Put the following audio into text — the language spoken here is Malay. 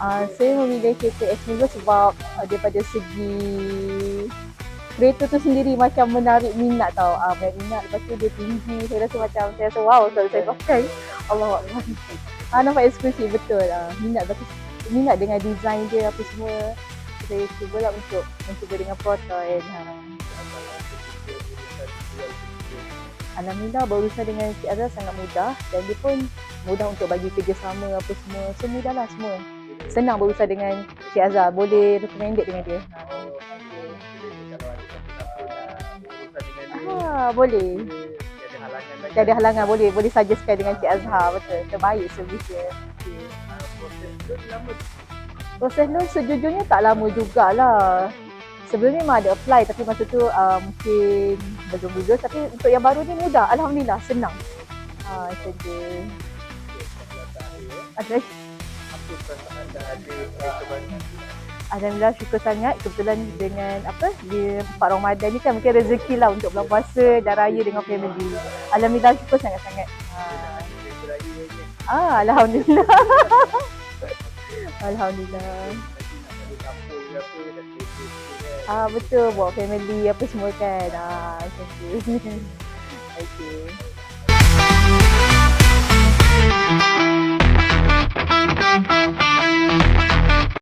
Uh, saya memilih kereta Avenue sebab uh, daripada segi kereta tu sendiri macam menarik minat tau. Ah uh, menarik minat lepas tu dia tinggi. Saya rasa macam saya rasa wow kalau saya pakai. Allah Akbar. Ah nampak eksklusif betul lah. Minat betul. Minat dengan design dia apa semua. Saya cuba lah untuk mencuba dengan Proton. Ha. Alhamdulillah berurusan dengan Cik Azhar sangat mudah dan dia pun mudah untuk bagi kerjasama apa semua. So mudah lah semua. Senang berurusan dengan Cik Azhar. Boleh recommended dengan dia. Ha, boleh. Tak ada halangan boleh boleh suggestkan dengan Cik Azhar betul. Terbaik servis dia. Proses loan sejujurnya tak lama jugalah. Sebelum ni memang ada apply tapi masa tu uh, mungkin belum lulus tapi untuk yang baru ni mudah. Alhamdulillah senang. Ha macam tu. Ada Alhamdulillah syukur sangat kebetulan dengan apa di Pak Ramadan ni kan mungkin rezeki lah untuk bulan puasa dan raya dengan family. Alhamdulillah syukur sangat-sangat. Ah, ah alhamdulillah. alhamdulillah. Ah betul buat family apa semua kan. Ah thank you. Okay. okay.